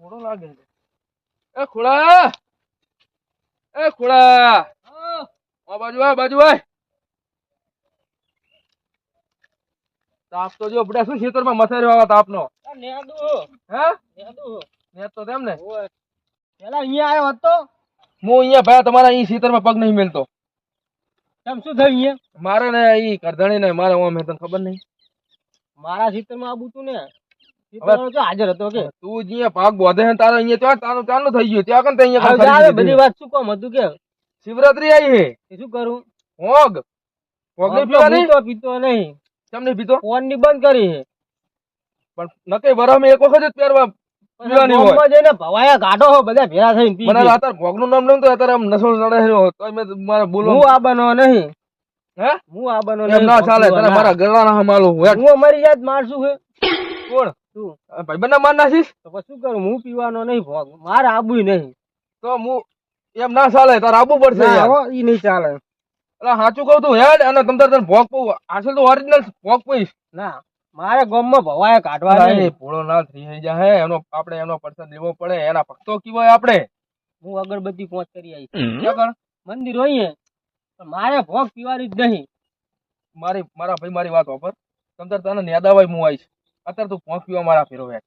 ખોડો લાગે છે. એ ખોડા એ ખોડા આ બાજુ આય બાજુ આય તાપ તો જો બધા શું ખેતરમાં મસાઈ રહ્યો તાપનો હે ને તો તેમ ને પેલા અહીંયા આવ્યો હતો હું અહીંયા ભાઈ તમારા અહીં ખેતરમાં પગ નહીં મેલતો કેમ શું થયું અહીંયા મારે ને અહીં કરધણી ને મારે ઓમ હે તને ખબર નહીં મારા ખેતરમાં આવું તું ને? હાજર હતો કે? તું જ્યાં ભાગ બોધે તારે અહીંયા ત્યાં તારું ચાલુ થઈ ગયું. ત્યાં અહીંયા બધી વાત શું કામ હતું કે? શિવરાત્રી આવી હે. શું કરું? હોગ. હોગ પીતો પીતો નહીં. કેમ પીતો ફોનની બંધ કરી હે. પણ નકે વરમ એક વખત જ પહેરવા પીવાની હોય. જઈને ભવાયા ગાઢો હો બધા ભેળા થઈને પી મને. ભોગનું નામ લઉં તો આમ નસો ચડે તો મેં મારે બોલવા હું આ બનો નહીં. હે? હું આ બનો એમ ના ચાલે તને મારા ઘરવાળા હમાલું હું અમારી જાત મારશું હે. કોણ? તું. ભાઈ બંને માર નાખીશ? તો પછી શું કરું? હું પીવાનો નહીં ભોગ મારે આબુ નહીં. તો હું એમ ના ચાલે તારે આબુ પડશે ઈ નહીં ચાલે. એટલે સાચું કહું તું હેડ અને તમ તાર ભોગ પઉ આસલ તો ઓરિજિનલ ભોગ પઈશ ના મારે ગામમાં ભવાય કાઢવા નહીં, ભોળો ના થઈ જાય એનો આપણે એનો પરસાદ લેવો પડે એના ભક્તો કીવાય આપણે? હું અગરબત્તી પહોંચ કરી આવી મંદિર હોય મારે ભોગ પીવાની જ નહીં. મારી મારા ભાઈ મારી વાત પર તમ તાર તને નેદાવાય હું આવીશ અત્યારે તું ભોગ પીવા મારા ફેરો હેડ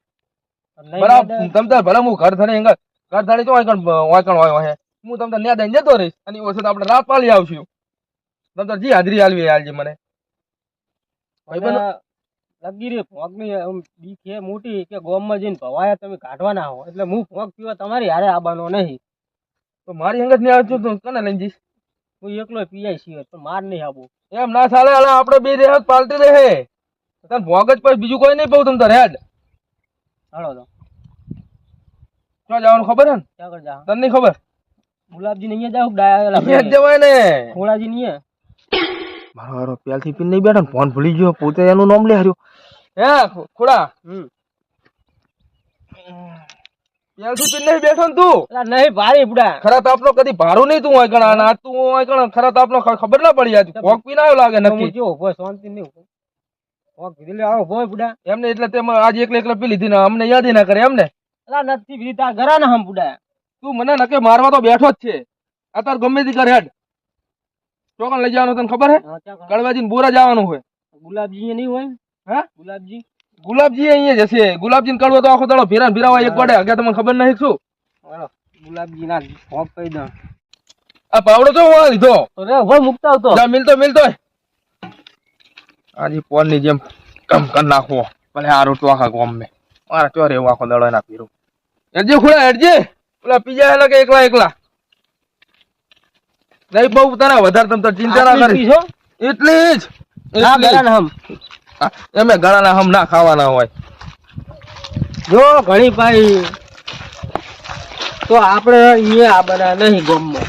બરાબર તમતાર તમ તાર ભલે હું ઘર ધણી ઘર ધણી તો વાંકણ વાંકણ હોય હે. હું તમને નેદા જતો રહીશ. અને એ વખત આપણે રાત પાલી આવશું. તમતાર જી હાજરી હાલવી હાલજી મને. ભાઈ લગી રે ભોગની બીક એ મોટી કે ગામમાં જઈને ભવાયા તમે કાઢવાના હો. એટલે હું ભોગ પીવા તમારી હારે આવવાનો નહીં. તો મારી અંગત ને આવજો તો કને લઈ જઈશ. હું એકલો પીઆઈ છીએ પણ માર નહીં આવો. એમ ના ચાલે હાલે આપણે બે રેહત પાલટી રહે. તને ભોગ જ પછી બીજું કોઈ નહીં પાઉં તમ તારે હેડ. હાલો તો. ક્યાં જવાનું ખબર હે ને? ક્યાં જા તને નહીં ખબર? ગુલાબજી નહીં જાવ ડાયા અહીંયા જવાય ને. ખોળાજી નહીં મારો વારો પ્યાલથી પીને નહીં બેઠો ફોન ભૂલી ગયો પોતે એનું નામ લે હાર્યો. હે ખોડા હમ. પ્યાલથી પીને નહીં બેઠો ને તું. એલા નહીં ભારી બુડા ખરા તાપનો કદી ભારું નહીં તું હોય કણા અને તું હોય કણા ખરા તાપનો ખબર ના પડી આજ. કોક પીને આવ્યો લાગે નક્કી. જો ઊભો શાંતિ નહીં ઊભો. ભોગ આવો ભોય બુડા એમને એટલે તે આજ એકલે એકલે પી લીધી ને અમને યાદ ના કરે એમને. એલા નથી પીધી તાર ઘરા ના હમ બુડા તું મને નકે મારવા તો બેઠો જ છે. અત્યારે ગમે તે કરે હેડ. ચોકન લઈ જવાનું તને ખબર હે? કડવાજી બોરા જવાનું હોય. ગુલાબજી નહીં હોય? હા? ગુલાબજી? ગુલાબજી અહીંયા જશે ગુલાબજી ને કડવો તો આખો દાડો ભેરા હોય એક વાડે. હગે તમને ખબર નહીં શું? ગુલાબજી ના ફોપ કહી દઉં. આ પાવડો તો હું લીધો? અરે હવે મુકતા આવતો. જા મિલતો મિલતો. આજે પોનની જેમ કમ કર નાખવો. ભલે આ રોટલો આખા ગોમ મે મારા ચોરે એવું આખો દાડો એના પીરો એડજે ખુલા એડજે પેલા પીજા એલા કે એકલા એકલા? નહીં બહુ તારા વધારે તમ તો ચિંતા ના કરી? એટલી જ. એટલી જ. ઘરા ના હમ ગળાના હમ ના ખાવાના હોય. જો ઘણી ભાઈ તો આપણે અહીંયા આ બના નહીં ગામમાં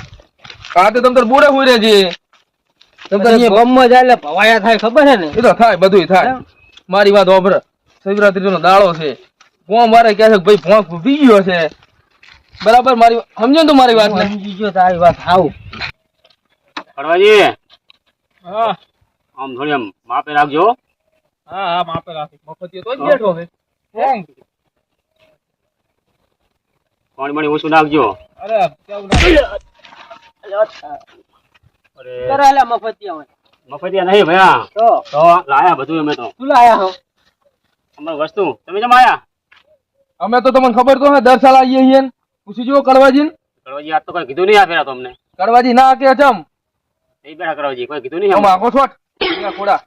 આ તો તમ બુડે હુઈ રહેજે તમ અહીંયા- ગામમાં જાય એટલે ભવાયા થાય ખબર છે ને? એ તો થાય બધું થાય. મારી વાત ઓભર શિવરાત્રી નો દાડો છે. કોમ મારે કહે છે કે ભાઈ ભોંક પી ગયો છે. બરાબર મારી સમજો ને તું મારી વાત સમજી ગયો તારી વાત આવ કડવાજી હા. આમ થોડી આમ માપે રાખજો. હા હા માપે રાખી મફતિયો તો બેઠો છે. કોણ? પાણી પાણી ઓછું નાખજો. અરે કેવું અરે મફતિયા મફતિયા નહીં ભયા તો. તો લાયા બધું અમે તો. શું લાયા હો? અમારી વસ્તુ. તમે જમ આયા? અમે તો તમને ખબર તો હે દર સાલ આવીએ છીએ ને. પૂછી જુઓ કડવાજી. કડવાજી આ તો કઈ કીધું નહીં આ પેલા તમને અમને. કડવાજી ના કે ચમ નહીં બેઠા કડવાજી કોઈ કીધું નહીં આમ. આખો છોટ. ખોડા.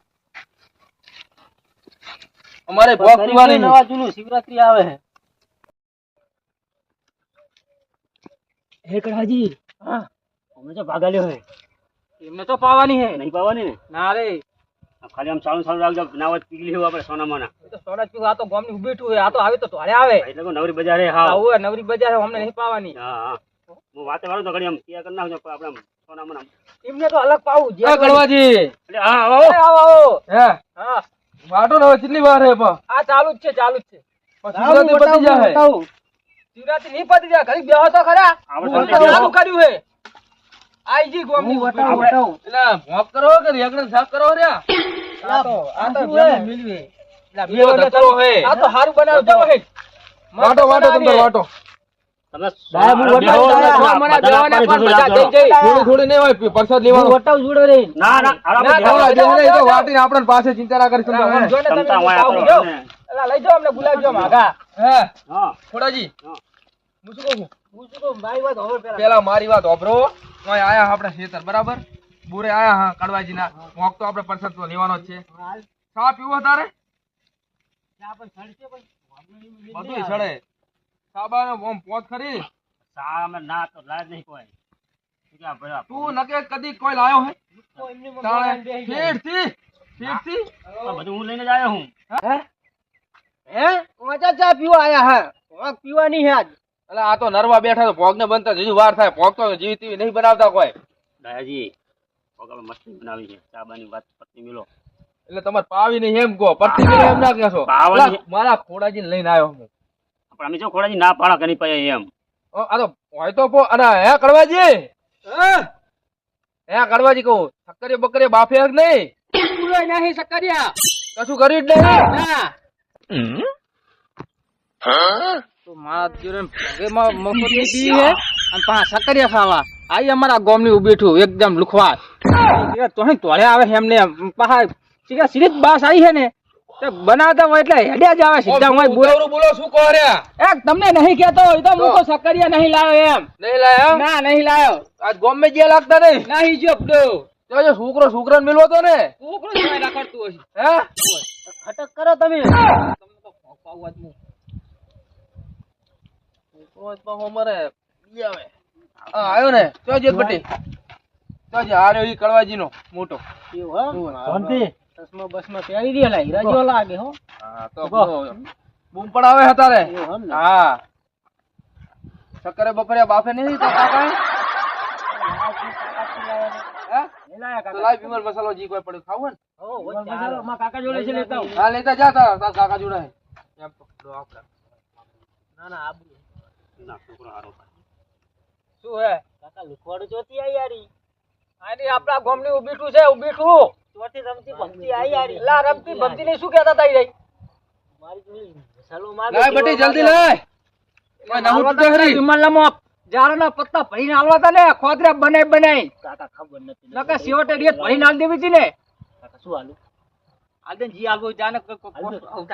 અમારે ભોગ પીવાની નવા જૂનું શિવરાત્રી આવે હે હે કડવાજી હા. અમે તો ભાગાલ્યો હે એમને તો પાવાની હે નહીં પાવાની ને? ના રે. ખાલી આમ ચાલુ ચાલુ રાખજો નાવત પીગલી લેવું આપણે સોનામાના. એ તો સોના પીવું આ તો ગામની ઊભી હોય આ તો આવે તો તોડે આવે. એટલે નવરી બજારે હા આવું નવરી બજાર અમને નહીં પાવાની. હા હા. હું વાતે વાળું તો ઘણી આમ ક્યાં કરી નાખજો આપણે આમ સોનામાના. એમને તો અલગ પાવું જે ગણવાજી એટલે હા આવો આવો. આવો આવો. હે. હા. વાટો ને હવે કેટલી વાર હે પણ? આ ચાલુ જ છે ચાલુ જ છે. શિવરાત્રી પતી જાય. શિવરાત્રી નહીં પતી જાય ઘડી બેહો તો ખરા. ચાલુ કર્યું હે. આઈ જી ગોમની વટાવ એટલે ભોગ કરો કે રેગણ સાફ કરો રહ્યા આ તો આ તો હે? એટલે ઈ તો હે. આ તો હારું બનાવજો. હે. વાટો વાટો તમ તાર વાટો ના ના ના, ના. ના, પાસે ચિંતા ના કરી ના, ને. ને. લઈ જાઓ અમને હે. ખોડાજી હું. શું કહું મારી વાત પેલા. મારી વાત હોભરો. આયા આપણે ખેતર બરાબર? બુરે આયા હા કડવાજીના. મોક તો આપણે પરસાદ તો લેવાનો જ છે. ચા પીવો તારે? ચા પણ સડશે પણ. બધું સડે. સાબાને ઓમ પોત ખરી. સામે ના તો લાજ નહીં કોઈ. શું કે આ ભલા તું નકે કદી કોઈ લાયો હે? ફીટથી આ બધું હું લઈને જ આવ્યો હું. હે? હે? વાંચા ચા પીવા આયા હે. વાંક પીવાની હે આજ. એટલે આ તો નરવા બેઠા તો ભોગને બનતા હજુ વાર થાય. ભોગ તો જીવી તીવી નહીં બનાવતા કોઈ. દાદાજી ભોગ આપણે મસ્તી બનાવી છે. ચા બાની વાત પત્ની મિલો. એટલે તમારે પાવી નહીં એમ કહો. પત્ની મિલે એમ ના કહેશો. મારા ખોડાજીને લઈને આવ્યો હું. પણ અમે જો ખોડાજી ના પાડા કરી પાયા એમ. આ તો હોય તો પો અને હે કડવાજી? હે. કડવાજી કહું સક્કરી બકરી બાફે નહીં? પૂરો નહીં સકરિયા કશું કર્યું જ નહીં? ના. તો મારા જોડે ભગેમાં મફતની પી હે? અને પાંચ સકરિયા ખાવા. આઈ અમારા ગોમની ઊભી છું એકદમ લુખવા તો તોળે આવે એમને. પાહા સીધા સીધી બાસ આવી છે ને. બનાવતા હોય એટલે હેડ્યા જ આવે સીધા હોય બોલો બોલો શું કહો રહ્યા એક તમને નહીં કહેતો હોય તો મૂકો સકરિયા નહીં લાવ્યો એમ. નહીં લાવ્યો ના નહીં લાવ્યો આજ ગોમ મેં જે લાગતા નહીં. નહીં જો પડો. તો જે છોકરો છોકરાને મિલવો તો ને. છોકરો જોઈ રાખડતું હોય હે? ખટક કરો તમે. તમને તો પાવું આજ હું. છોકરો જ ઈ આવે. હા આવ્યો ને. તો જે પટી તો જે હાર્યો ઈ કડવાજીનો મોટો. એવું હે? ચશ્મા બસમાં પહેરી દે લા, હીરા લાગે હો. હા તો બૂમ પડાવે હતારે? હા સકરે બપરે બાફે નહીં તો કાકા હે? તો લાય વિમલ મસાલો જી કોઈ પડ્યું ખાવું ને? હો, વચ્ચે હાલો, મારા કાકા જોડે છે લેતા આવું. હા લેતા જા તારા તારા કાકા જોડે. એમ પકડો આપણે. ના ના આબુ ના છોકરો હારો શું હે? કાકા લુખવાડું જોતી આઈ યારી. આની આપણા ગોમની ઉભીઠું છે ઉભીઠું. ચોથી રમતી ભક્તિ આઈ યારી લા રમતી ભક્તિ ને શું કહેતા તઈ રહી? મારી સલો લાય બટી જલ્દી લાય. કોઈ તો હરી. ખરી વિમલનામાં જારાના પત્તા ભરીને આલવા તા ને ખોદરા બનાય બનાય કાકા ખબર નથી નકા સિવટે રેત ભરીને આલ દેવી છે ને. કાકા શું આલુ? આલ દે જી આલવો જાને કો કો કો-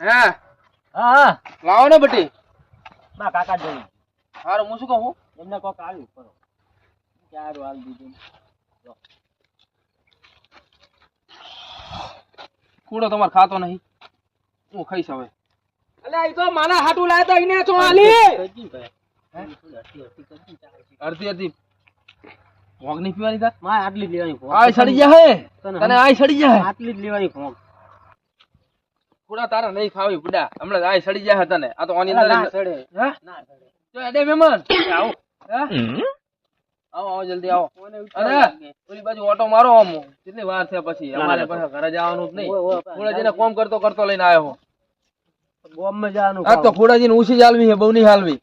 હા? હા. લાવો ને બટી. બા કાકા જોઈ. હારું હું શું કહું? એમને કોક આલ્યું કરો ચારું વાલ દીધું. કૂડો તમારે ખાતો નહીં. હું ખાઈશ હવે. અલે એ તો મારા હાટું લાયા તા એને તો આલી. અડધી અડધી ભોગ નહીં પીવાની તાર? માં આટલી જ લેવાની ભોગ. આય સડી જાય તને આય સડી જાય આટલી જ લેવાની ભોગ. કૂડા તારા નહીં ખાવી બુડા. હમણાં આય સડી જાય તને. આ તો ઓની અંદર ના સડે. હે? ના સડે. તો એડે મેમન. આવ હે? આવો આવો જલ્દી આવો. અરે ઓલી બાજુ ઓટો મારો આમ. કેટલી વાર છે પછી? અમારે પાછા ઘરે જવાનું જ નહીં. ઓય, ઓય, કોમ કરતો કરતો લઈને આવ્યો. ગોમમાં જવાનું આ તો ખોડાજીને ઉછી જ હાલવી છે બહુ નહીં હાલવી.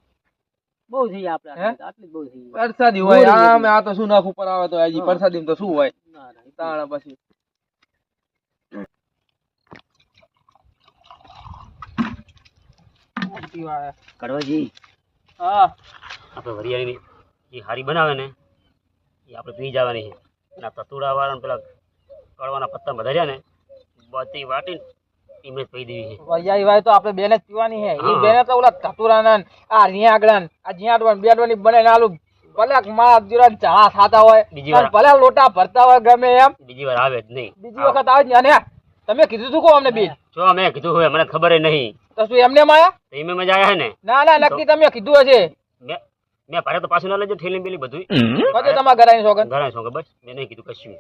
બહુ થઈ આપણે આટલી બહુ થઈ પરસાદી હોય આમ આ તો શું નાખ ઉપર આવે તો હજી પરસાદી તો શું હોય? ના, ના, તાણા પછી. કડવાજી હા. આપણે વરિયાળી હારી બનાવે ને એ આપણે પી જવાની છે. અને આ તતુડાવાળાને પેલા કડવાના પત્તા વધાર્યા ને બધી વાટીને ઇમેજ પી દેવી છે. વરિયાળી વાય તો આપણે બેને જ પીવાની છે. એ બેને તો ઓલા તતુરાના આ રીયા આ જીયાડવાન બેડવાની બને આલુ. ભલે મારા જીરા ચા ખાતા હોય બીજી વાર- ભલે લોટા ભરતા હોય ગમે એમ. બીજી વાર આવે જ નહીં. બીજી વખત આવે જ નહીં. અને તમે કીધું તું કો અમને બીજ જો મેં કીધું હોય મને ખબર નહીં. તો શું એમને માયા? તો મજા આવ્યા ને? ના ના નક્કી તમે કીધું હશે. મેં મેં ભારે તો પાછું ના લેજો ઠેલી બેલી બધું પછી તમારા ઘરે સોગન ઘણા છો કે બસ. મેં નહીં કીધું કશું.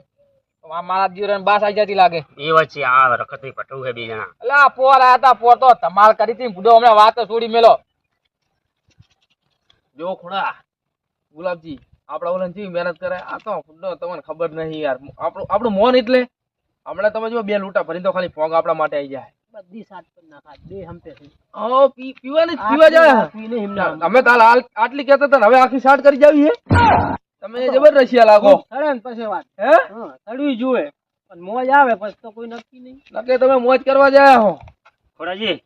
મારા જીવન બાસ આવી જતી લાગે. એ વચ્ચે આ રખત પટવું છે બે જણા. અલા પોર આયા હતા પોર તો ધમાલ કરી હતી બુડો હમણાં વાત છોડી મેલો. જો ખોડા ગુલાબજી આપડા ઓલન જેવી મહેનત કરે આ તો ખુદનો તમને ખબર નહીં યાર. આપણું આપણું મોન એટલે હમણાં તમે જો બે લૂંટા ભરીને તો ખાલી ફોગ આપણા માટે આવી જાય. બધી સાત પર નાખા બે હમતે ઓ પી પીવાની પીવા જાય. અમે તાલ આટલી કહેતા હતા હવે આખી શાર્ટ કરી જાવી હે. તમે જબર રશિયા લાગો સડે ને પછી વાત. હે? સડવી જુએ. પણ મોજ આવે પછી તો કોઈ નક્કી નહીં. નકે તમે મોજ કરવા જાય હો. ખોડાજી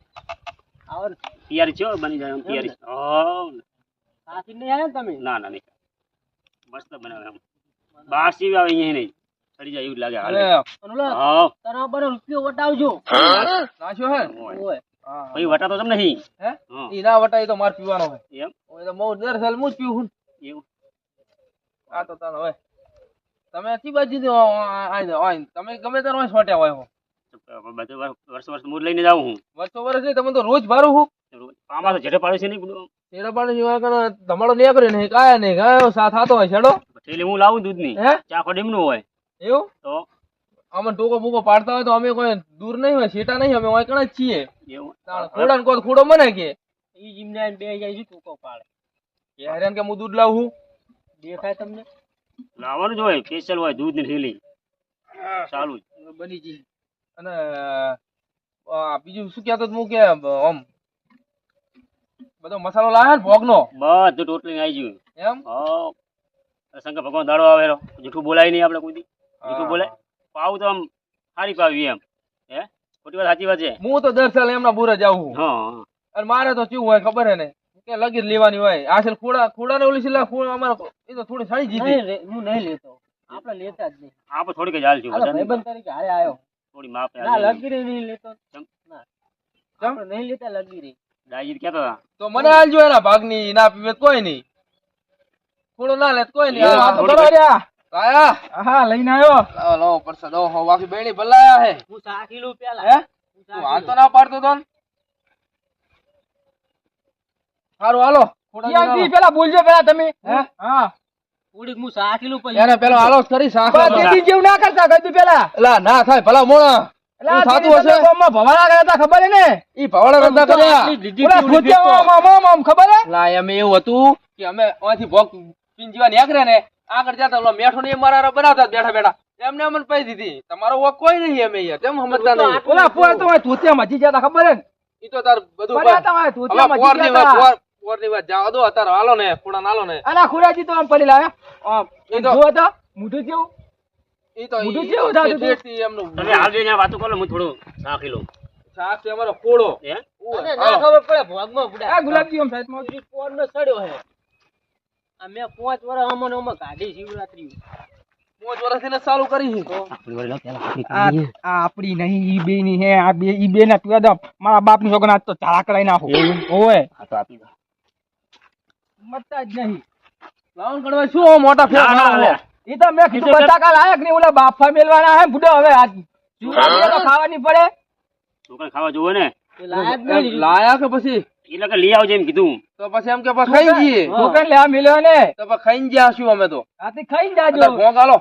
આવો તૈયારી છો? બની જાય એમ તૈયારી. હો સાસી નહીં આવ્યા ને તમે? ના ના નહીં. મસ્ત બનાવે સીવી આવે અહીંયા નહીં. ચડી જાય એવું લાગે હાલે. ઓલો હા. રૂપિયો વટાવજો. નાશ્યો હે? ઓય. હા પછી વટા તો તમને નહીં? હે? હા. ઈ ના વટાય તો માર પીવાનો હોય. એમ? ઓય તો મો દર સાલ હું જ પીવું હું એવું? આ તો તાનો હોય તમે કી બાજી દો આઈ તમે ગમે તાર હોય છોટ્યા હોય હો. વર્ષ વર્ષ મૂળ લઈને જાઉં હું. વર્ષો વર્ષ નહીં તમે તો રોજ ભારું હું. આમાં તો જેઠે પાડે છે નહીં જેઠે તેરા પાડે કણ ધમાડો નહીં કરે નહીં કાયા નહીં ગાયો સાથ આતો હોય છેડો થેલી હું લાવું દૂધની. હે? ચાખો ડીમનું હોય. એવું? તો? અમે ટોકો બૂકો પાડતા હોય તો અમે કોઈ દૂર નહીં હોય છેટા નહીં અમે હોય કણ જ છીએ. એવું. ખોડા ને કોઈ ખોડો મને કે? ઈ જીમને બે જાય છે ટોકો પાડે? કે હેરાન કે હું દૂધ લાવું? દેખાય તમને? લાવવાનું જ હોય સ્પેશિયલ હોય દૂધની થેલી. ચાલુ જ. બની જી અને આ બીજું શું કહેતો હું કે આમ બધો મસાલો લાવે ને ભોગનો? બધું ટોટલી આવી ગયું. એમ? હા શંકર ભગવાન દાડો આવેલો. જૂઠું બોલાય નહીં આપણે કોઈ દી. જૂઠું બોલે પાવ તો આમ સારી પાવી એમ. હે? ખોટી વાત સાચી વાત છે? હું તો દર સાલ એમના બુરે જાઉં છું. હા અને મારે તો શું હોય ખબર હે ને? કે લગી જ લેવાની હોય. આ છે ખોડા ખોડા ને ઓલી સિલા ખોડા અમારે એ તો થોડી સારી જીતી. હું નહીં લેતો. આપણે લેતા જ નહીં. આપણે થોડીક જ હાલ છું. ભાઈબંધ તરીકે હારે આવ્યો. થોડી માપ ના લગીરી નહીં લેતો. ના. આપણે નહીં લેતા લગીરી. દાઈજી કહેતા હતા. તો મને જો એના ભાગની ના પીવે કોઈ નહીં. ખોડો ના લે કોઈ નહીં. આયા હા લઈને આવ્યો. લાવો લાવો બાકી બેણી ભલાયા હે. હું સાકીલું પેલા. હે? તું હાલ તો ના પાડતો તો ને? હારું હાલો. ખોડા ની પેલા બોલજો પેલા તમે. હે? હા ઉડીક હું સાકીલું પછી. એને પેલો હાલો જ કરી શાક બસ, જેવું ના કરતા કદી પેલા. એલા ના થાય ભલા મોણા. ખબર ને ને આગળ જતા ઓલો મેઠો ને મારા બનાવતા બેઠા બેઠા. એમને અમને પૈ દીધી. તમારો વોક કોઈ નહીં અમે અહીંયા. તેમ સમજતા નહીં. ઓલા પોર તો હોય ધોતિયા મજી જતા ખબર હે ને? ઈ તો તાર બધું પડ્યા તા હોય હવે ધોતિયા મજી જતા પોર પોરની વાત જાવ દો અત્યારે. હાલો ને ખોડા નાલો ને. અલા ખુરાજી તો આમ પડી લાવ્યા આમ જો તો મુઢું જેવું ઈ તો મુઢું જેવું કેવું થાતું એમનું તમે હાલ જઈને આ વાતો કરો હું થોડું સાખી લઉં. શાક છે અમારો કોળો હે? ના ખબર પડે ભોગમાં બુડા. આ ગુલાબજી આમ સાઈડમાં પોર નો સડ્યો હે. આ પાંચ વર્ષ અમન અમન કાઢી શિવરાત્રી પાંચ વર્ષથી ને ચાલુ કરી આ. આ આપડી નહીં ઈ બે ની હે આ બે ઈ બે ના તું તો મારા બાપની છોકરા તો ઝાડા કરાઈ નાખો. ઓય. તો આપી દો. મતતા જ નહીં. લાવણ કડવા શું મોટા ફેર. ઈ તો મેં કીધું બટાકા લાયક નહીં ઓલા બાફા મેલવાના હે બુડો હવે આજ. જુવાનીઓ ખાવાની પડે. છોકરાને ખાવા જોવે ને. લાયક નહીં. લાયા પછી? એટલે કે લઈ આવજે એમ કીધું. તો પછી એમ કે ખાઈ જઈએ. છોકરાને લેવા મિલ્યો ને. તો પછી ખાઈને જ્યાં શું અમે તો. આથી ખાઈ જાજો ભોગ આલો.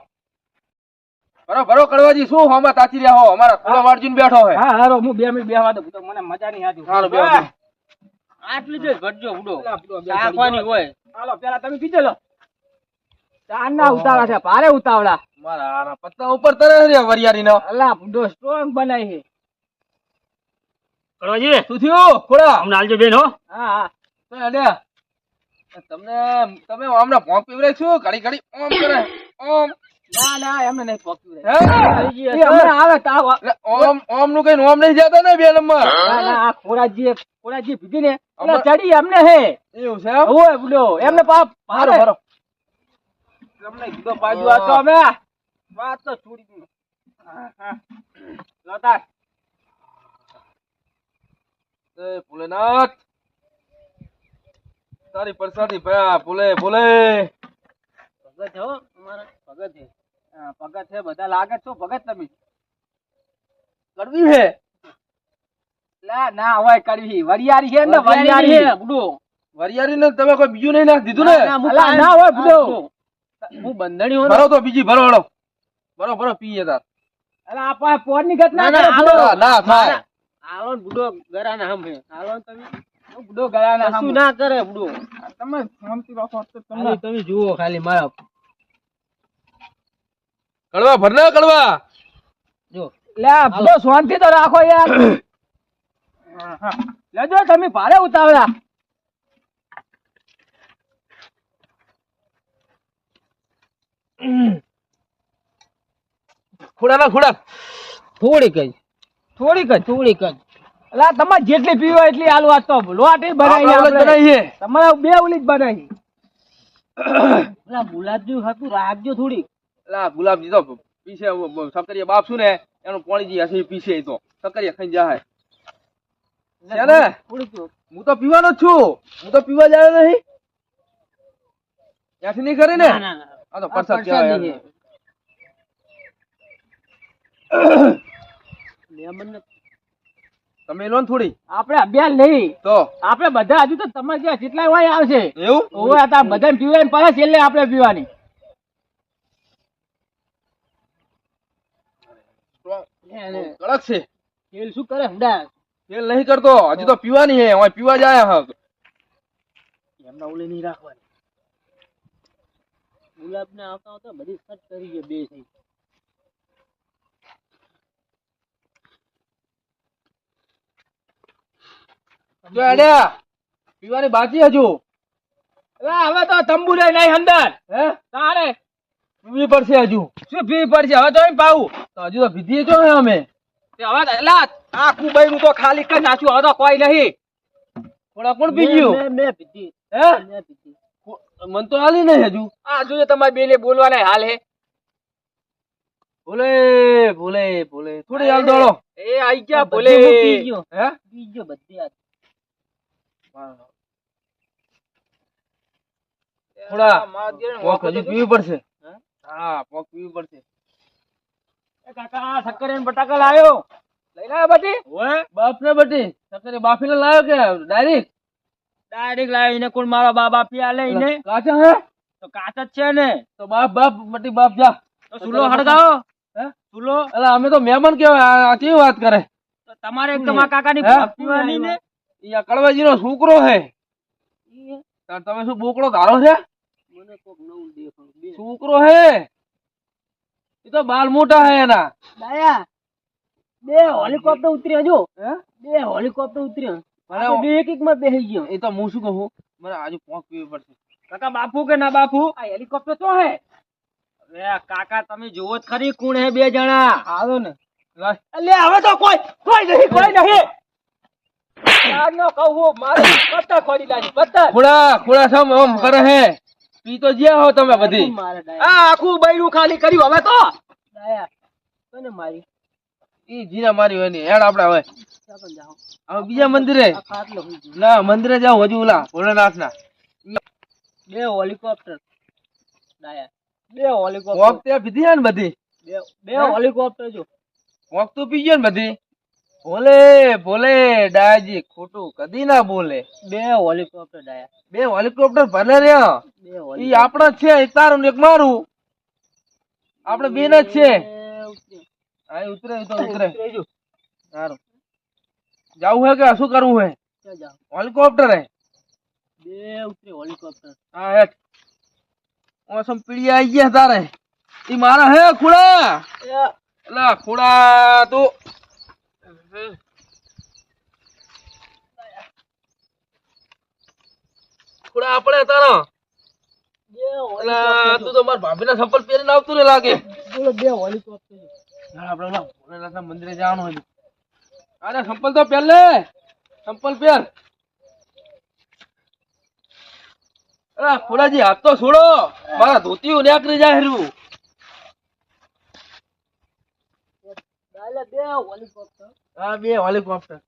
બરો બરો કડવાજી શું હોમાં તાચી રહ્યા હો? અમારા ખોળા વાળજીને બેઠો હે. હા હારો હું બે મિનિટ બેહવા દઉં. તો મને મજા નહીં આતી હારો બેહો. આટલી જ ઘટજો ઉડો. શાકવાની હોય. હાલો પેલા તમે પીજો લો. ના ઉતાવળા છે ભારે ઉતાવળા. મારા પત્તા ઉપર તરે રહ્યા વરિયારી નો અલા બુડો સ્ટ્રોંગ બનાવી છે. કડવાજી શું થયું? ખોડા અમને હાલજો બેન હો. હા હા. તો અડ્યા તમને તમે આમને ભોંક પીવરે શું? ઘડી ઘડી ઓમ કરે. ઓમ. ના ના એમને નહીં પક્યું રે. હે? આવે તાવ ઓમ ઓમનું કઈ ઓમ નહીં જતો ને બે નંબર. ના ના આ ખોરાજી ખોરાજી પીધી ને. એટલે ચડી એમને હે. એવું છે ઓય બુડો એમને પાપ હારો હારો. તમને કીધો પાછું આ તો અમે. વાત તો છોડી દીધું. લતાર. એ ભોલેનાથ! તારી પરસાદી ભયા ભોલે ભોલે! ભગત હો અમારા ભગત હે ભગત છે બધા લાગે છો ભગત તમે? કરવી હે ના ના હોય કરવી વરિયારી છે ને વરિયારી હે બુડો વરિયારી ને તમે કોઈ બીજું નહીં નાખ દીધું ને? ના, હું હોય બુડો. હું બંધણી હોય ભરો તો બીજી ભરો હળો. ભરો ભરો પીએ તાર. અલા આપા પોરની ઘટ ના ના, ના, કરે હાલો. બુડો. ગરા ના હમે આલો બુડો ગરાના હમ. હે આલો ને તમે? બુડો ગયા ના શું ના કરે બુડો. તમે શાંતિ રાખો તો તમે. તમે જુઓ ખાલી મારા. કડવા ભરના કડવા. જો. લે બુડો શાંતિ તો રાખો યાર. લેજો તમે ભારે ઉતાવળા. ખુડા ના ખુડા. થોડીક જ થોડીક જ થોડીક જ. એટલે તમારે જેટલી પીવો એટલી આલુ આ તો લોટ બનાવી ઓલા. બનાવીએ. તમારે બે ઉલી જ બનાવી ગુલાબજી હતું રાખજો થોડીક. એટલે ગુલાબજી તો પીસે સકરિયા બાપ છું ને એનું પાણી હશે પીસે તો. સકરિયા ખાઈ જાય. હું તો પીવાનો જ છું. હું તો પીવા જાય નહીં. ત્યાંથી નહીં કરી ને? ના, ના, ના. આ તો પરસાદ કહેવાય તમે લો ને થોડી. આપણે અભ્યાસ નહીં. તો? આપણે બધા હજુ તો તમારે ત્યાં જેટલા હોય આવશે. એવું? ઓવે આ તો બધાને પીવાની પાસે છેલ્લે આપણે પીવાની. કડક છે. તેલ શું કરે? હમણાં તેલ નહીં કરતો હજી તો પીવાની હે ઓય પીવા જાય હા એમના ઓલે નહીં રાખવાની. ગુલાબ ને આવતા આવતા બધી સટ કરી ગયો બે થઈ. જો અડ્યા પીવાની બાકી હજુ. હવે હવે તો તંબુ રે નહીં અંદર. હે? તારે. પીવી પડશે હજુ. શું પીવી પડશે? હવે તો એમ પાવું તો હજુ તો પીધી જો અમે. તે હવે એલા આ કુબઈ નું તો ખાલી કરી નાખ્યું. હવે તો કોઈ નહીં. થોડા કોણ પી ગયું મેં પીધી હે? મેં પીધી મન તો હાલી નહીં હજુ. આ હજુ તમારે બેને બોલવાના હાલ હે. ભોલે ભોલે ભોલે થોડી હાલ દોડો. એ આઈ ગયા બોલે. હે બીજો બધી આ થોડા પોક હજી પીવી પડશે. હે? પોક પીવી પડશે. એ કાકા શક્કર એને બટાકા લાવ્યો. લઈને આવ્યો બધી? બાપ ને બટી સકરે બાફીને લાવ્યો કે? ડાયરેક્ટ? ડાયરેક્ટ લાવ્યો એને કોણ મારો બા બાપી આલે કાચા હે? તો કાચ જ છે ને તો બાપ બાપ બટી બાપ જા. તો સુલો હળગાવો. હે? સુલો અલા અમે તો મહેમાન કેવાય આ- કેવી વાત કરે? તો તમારે એક તો મારા કાકાની? પીવાની ને? ઈ નો છોકરો હે. તમે શું બોકડો ધારો છે? મને કોક નવું દેખાણ છોકરો હે. એ તો બાલ મોટા હે એના. દયા બે હોલિકોપ્ટર ઉતર્યા જો. બે હોલિકોપ્ટર ઉતર્યા. મને બે એક એક માં બેહી ગયો. એ તો હું શું કહું? મને આજુ પોક પીવી પડશે. કાકા બાપુ કે ના બાપુ? આ હેલિકોપ્ટર તો હે. અરે કાકા તમે જોવો જ ખરી કોણ હે બે જણા. આવો ને. લે હવે તો કોઈ કોઈ નહીં કોઈ નહીં. આજનો કહું મારે પત્તા ખોડી લાગી પત્તા ખોડા ખોડા સમ ઓમ કરે હે. પી તો જ્યાં હો તમે બધી. આ આખું બૈરું ખાલી કર્યું હવે તો. દાયા કોને મારી? ઈ જીના મારી હોયની હેડ આપડે હવે હવે બીજા મંદિરે. ના મંદિરે જાવ હજુ ઓલા ભોળાનાથ ના બે હોલિકોપ્ટર દાયા બે હોલિકોપ્ટર ત્યાં પીધી ને બધી? બે હોલિકોપ્ટર જો. હોક તો પી ગયો ને બધી? ભોલે બોલે ડાયાજી ખોટું કદી ના બોલે. બે હોલિકોપ્ટર ડાયા. બે હોલિકોપ્ટર ભલે રહ્યા. ઈ આપણા છે તારું ને એક મારું. આપણે બે જ છે. હા ઉતરે તો ઉતરે. સારું. જાવું હે કે શું કરવું હે? હોલિકોપ્ટર હે. બે ઉતરે હોલિકોપ્ટર હા હેઠ. ઓસમ પીડી આઈ ગયા તારે. ઈ મારા હે ખુડા? એલા ખુડા તું ખુડા આપણે તારા તું તો મારા ભાભીના ચપ્પલ પહેરીને આવતું ને લાગે. બે ના, આપણે મંદિરે જવાનું હોય. અરે સંપલ તો પહેર લે. સંપલ પહેર. અરે ખુડાજી હાથ તો છોડો. મારા ધોતી નીકળી જાય હેરું બે હેલિકોપ્ટર હા બે હેલિકોપ્ટર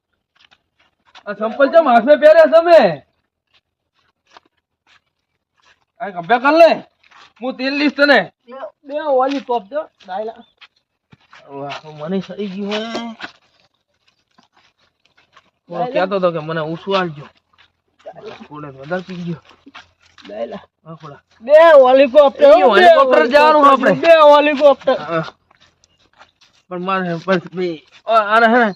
આ સંપલ ચમ હાથે પહેરે તમે આ કર લે. હું તેલ લીસ તને. બે- હેલિકોપ્ટર વાહ, મને સરી ગયું હે. હું કહેતો હતો કે મને ઉસું આલજો. વધારે પી ગયો. દાયા હા, ખોડા. બે હોલિકોપ્ટર એ જવાનું આપણે. બે હેલિકોપ્ટર. પણ મારે બસ બે. આ- હે ને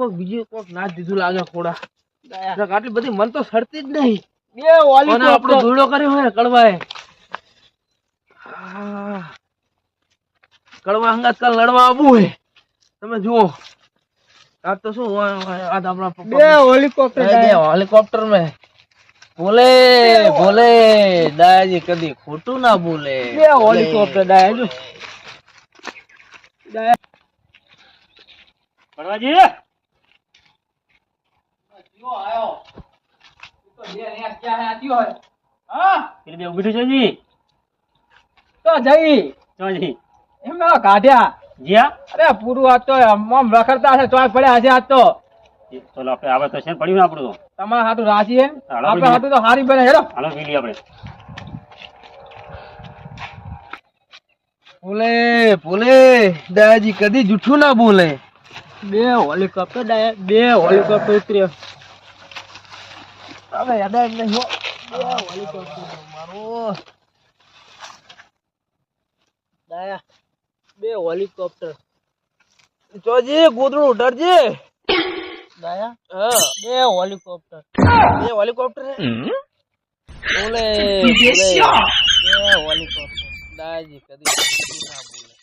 કોક બીજું કોક ના દીધું લાગે ખોડા. આટલી બધી મન તો સડતી જ નહીં. બે અને આપણો ધૂળો કર્યો હોય કડવાએ? કડવા હંગાત કાલ લડવા આવું હે તમે જુઓ. આ તો શું આ આપણા બે હેલિકોપ્ટર બે હેલિકોપ્ટર મે બોલે બોલે દાદાજી કદી ખોટું ના બોલે. બે હેલિકોપ્ટર દાયા કયો આયો તું બે ને હે? બે ઊભી છે જી તો જઈ. ચોજી એમને કાઢ્યા. જીયા અરે પૂરું આજ તો આમ રખડતા છે ચોય પડ્યા છે આજ તો. ચલો આપણે આવે તો છે ને પડ્યું ને આપણું તો. તમારા હાટું રાજી હે? આપણે. હાટું તો હારી બને હેડો. હાલો પી આપણે. બોલે બોલે દાદાજી કદી જૂઠું ના બોલે. બે હેલિકોપ્ટર બે હોલિકોપ્ટર ઉતર્યો. હવે યાદ નહીં હો. બે હોલિકોપ્ટર મારો. દાયા બે હોલિકોપ્ટર. જોજી ગોદડું ઉઠાડજે ડાયા હા. બે હોલિકોપ્ટર. બે હોલિકોપ્ટર બોલે બોલે. બે હોલિકોપ્ટર. દાદાજી કદી ના બોલે.